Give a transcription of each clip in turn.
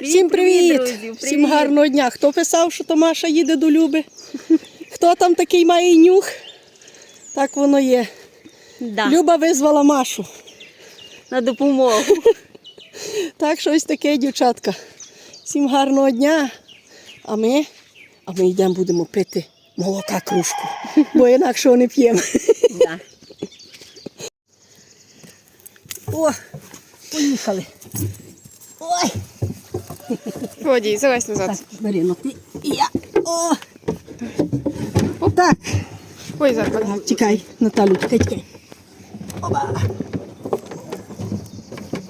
Всім привіт! друзі, Всім гарного дня. Хто писав, що то Маша їде до Люби? Хто там такий має нюх? Так воно є. Да, Люба визвала Машу. на допомогу. Так, що ось таке, дівчатка. Всім гарного дня. А ми, а ми йдемо будемо пити молока кружку, бо інакше не п'ємо. Да. О, поїхали. Водій, залазь назад. так, Маріно, ти і я. О. Так. Ой, зараз. Так, чекай, Наталю, чекай, чекай. Оба.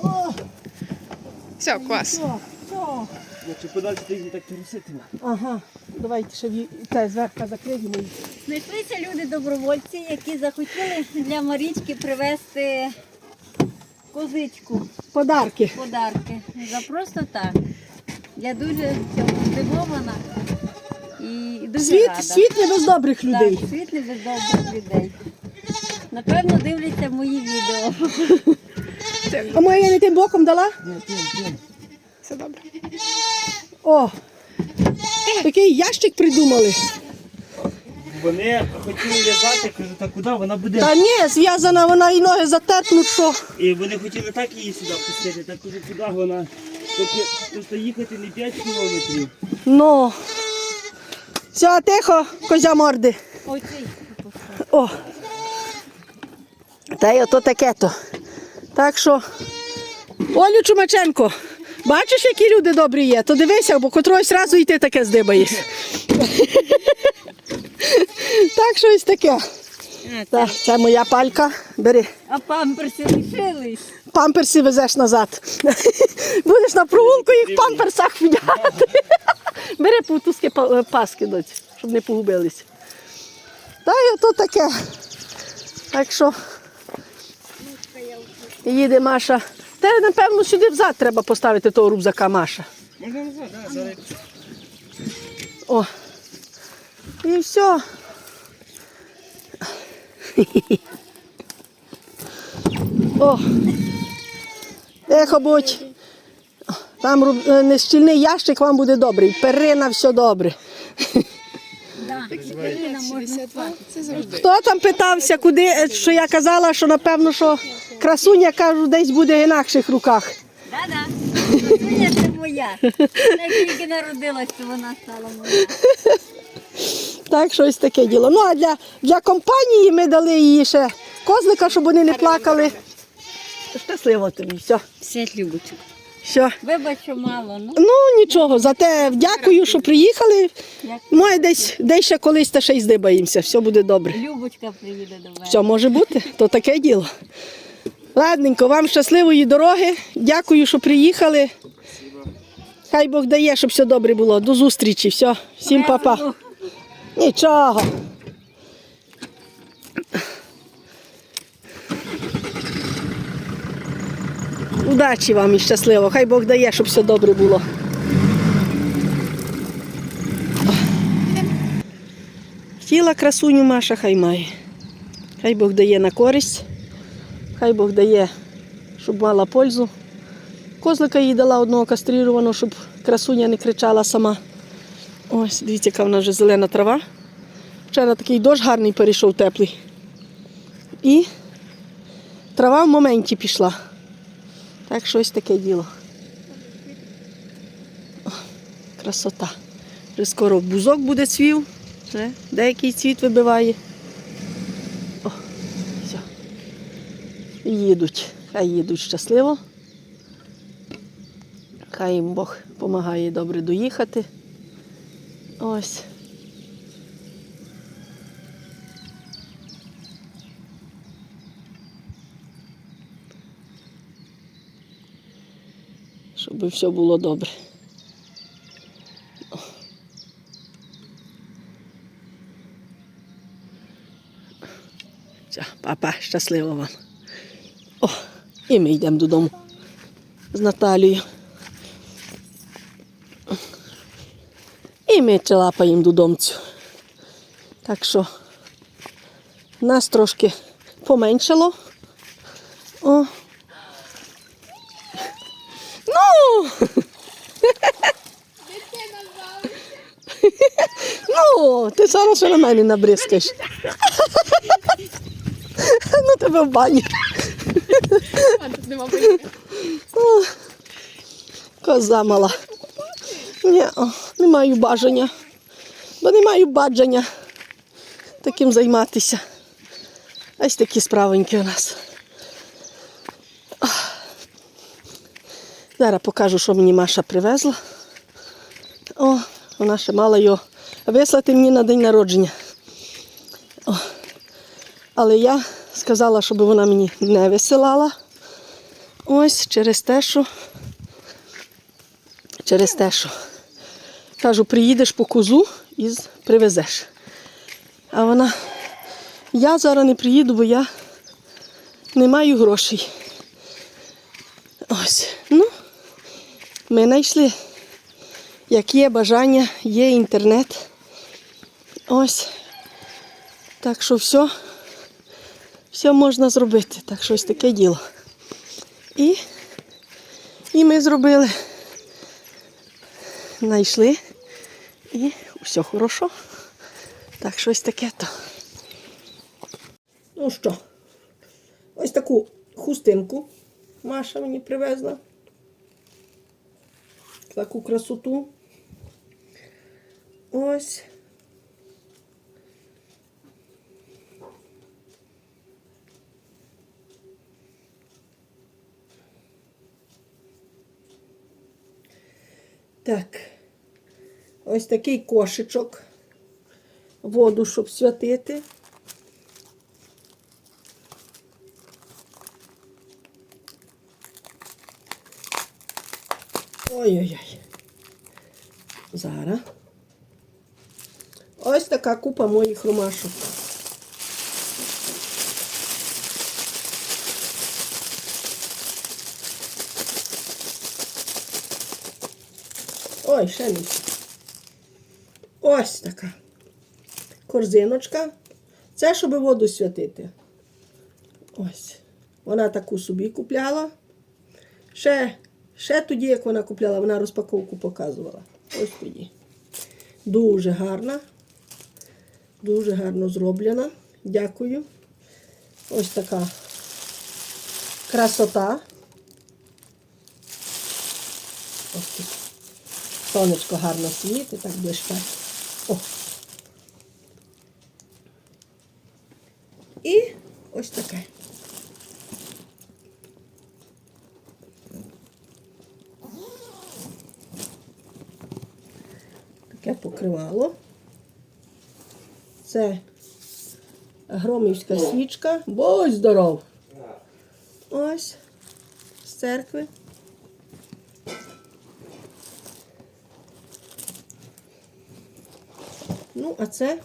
О, Все, клас. все, все. Якщо подальше ти так труситиме. Ага, давайте ще ві- те зверху закриємо. і- Знайшлися люди добровольці, які захотіли для Марічки привезти козичку, Подарки. подарки. За просто так. Я дуже цьому здивована і дуже Світ, рада. світ не без добрих людей. Так, світ не без добрих людей. Напевно, дивляться мої відео. А моя я не тим боком дала? Все добре. О, такий ящик придумали. Вони хотіли в'язати, кажу, та куди вона буде. Та ні, зв'язана вона і ноги затерпнуть, що. І вони хотіли так її сюди пустити, так кажу, куди вона. Тільки просто їхати не 5 кілометрів. Ну. Все, тихо, козя морди. Оцей. О. Та й ото таке то. Так що, Олю Чумаченко, бачиш, які люди добрі є, то дивися, бо котрось разу і ти таке здибаєш. так що ось таке. Так, це моя палька. Бери. А памперси лишились. Памперси везеш назад. Будеш на прогулку і в памперсах вдягати. Бери путузки па- паски, доць, щоб не погубились. Та й ото таке. Так що їде Маша. Та напевно сюди взад треба поставити того рюкзака Маша. Можна назад, так. О. І все. О. Тихо будь. Там е, не щільний ящик вам буде добрий. Перина все добре. Да. Ірина, можна 62. Це завжди. Хто там питався, куди, е, що я казала, що напевно, що красуня, кажу, десь буде в інакших руках. Да-да. Красуня це моя. Вона тільки народилась, то вона стала моя. Так, щось таке діло. Ну, а для, для компанії ми дали їй ще козлика, щоб вони не плакали. Щасливо тобі, все. Свят Любочок. все. Вибач, що мало. Ну, Ну нічого, зате дякую, що приїхали. Може, десь, десь ще колись та ще й здибаємося, все буде добре. Любочка приїде до мене. Все може бути, то таке діло. Ладненько, вам щасливої дороги. Дякую, що приїхали. Хай Бог дає, щоб все добре було. До зустрічі. Все, всім па-па. Нічого. Удачі вам і щасливо. Хай Бог дає, щоб все добре було. Хотіла красуню Маша, хай має. Хай Бог дає на користь, хай Бог дає, щоб мала пользу. Козлика їй дала одного кастрированого, щоб красуня не кричала сама. Ось, дивіться, яка вона вже зелена трава. Вчора такий дощ гарний перейшов теплий. І трава в моменті пішла. Так що ось таке діло. Красота. Вже скоро бузок буде цвів. Вже деякий цвіт вибиває. О, все. І їдуть. Хай їдуть щасливо. Хай їм Бог допомагає добре доїхати. Ось. Щоб все було добре. Все, папа, щасливо вам. О, і ми йдемо додому з Наталією. І ми челапаємо додомцю. Так що нас трошки поменшало. О. Ну! О, ти зараз на мене набризкаєш. Ну тебе в бані. Коза мала. Ні, не маю бажання. Бо не маю бажання таким займатися. Ось такі справоньки у нас. Зараз покажу, що мені Маша привезла. О, вона ще мала його вислати мені на день народження. О. Але я сказала, щоб вона мені не висилала. Ось через те, що через те, що кажу, приїдеш по козу і привезеш. А вона, я зараз не приїду, бо я не маю грошей. Ось, ну, ми знайшли. Як є бажання, є інтернет. Ось. Так що все, все можна зробити. Так що ось таке діло. І, і ми зробили. Знайшли. І все хорошо. Так, щось таке то. Ну що, ось таку хустинку Маша мені привезла. Таку красоту. Ось. Так. Ось такий кошечок. Воду, щоб святити. Ой-ой-ой. Зараз. Ось така купа моїх ромашок. Ой, ще. Ось така. Корзиночка. Це, щоб воду святити. Ось. Вона таку собі купляла. Ще, ще тоді, як вона купляла, вона розпаковку показувала. Ось тоді. Дуже гарна. Дуже гарно зроблена. Дякую. Ось така красота. Ось тут. Сонечко гарно світить, так блищать. О. І ось таке. Таке покривало. Це громівська свічка. Будь здоров! Ось з церкви. Ну, а це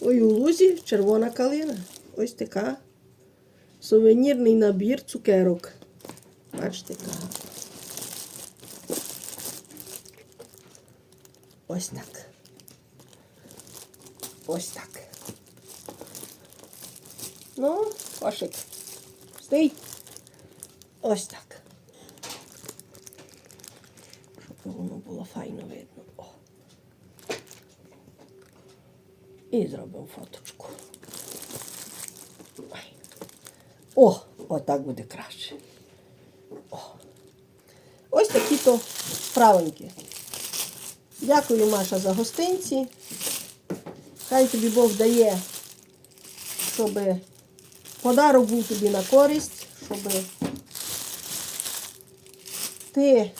ой, у лузі червона калина. Ось така. Сувенірний набір цукерок. Бачите. Ось так. Ось так. Ну, кошик. Стій. Ось так. Щоб воно було файно видно. О. І зробимо фоточку. О, отак буде краще. О. Ось такі то справоньки. Дякую, Маша, за гостинці. Хай тобі Бог дає, щоб подарок був тобі на користь, щоб ти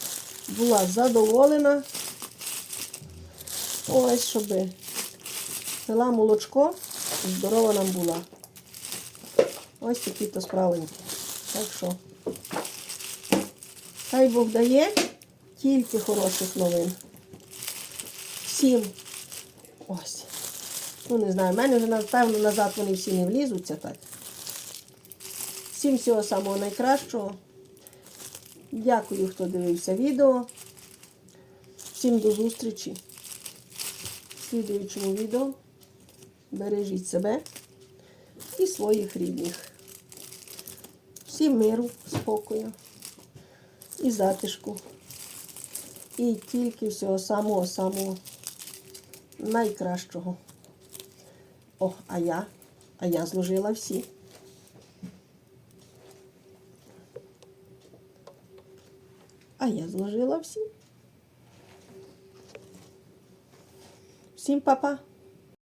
була задоволена. Ось, щоб пила молочко, і здорова нам була. Ось такі то справенькі. Так що, хай Бог дає тільки хороших новин. Всім ось. Ну, не знаю, в мене вже, напевно, назад вони всі не влізуться так. Всім всього самого найкращого. Дякую, хто дивився відео. Всім до зустрічі в слідуючому відео. Бережіть себе і своїх рідних. Всім миру, спокою і затишку. І тільки всього самого-самого найкращого. О, а я, а я зложила всі. А я зложила всі. Всім па-па.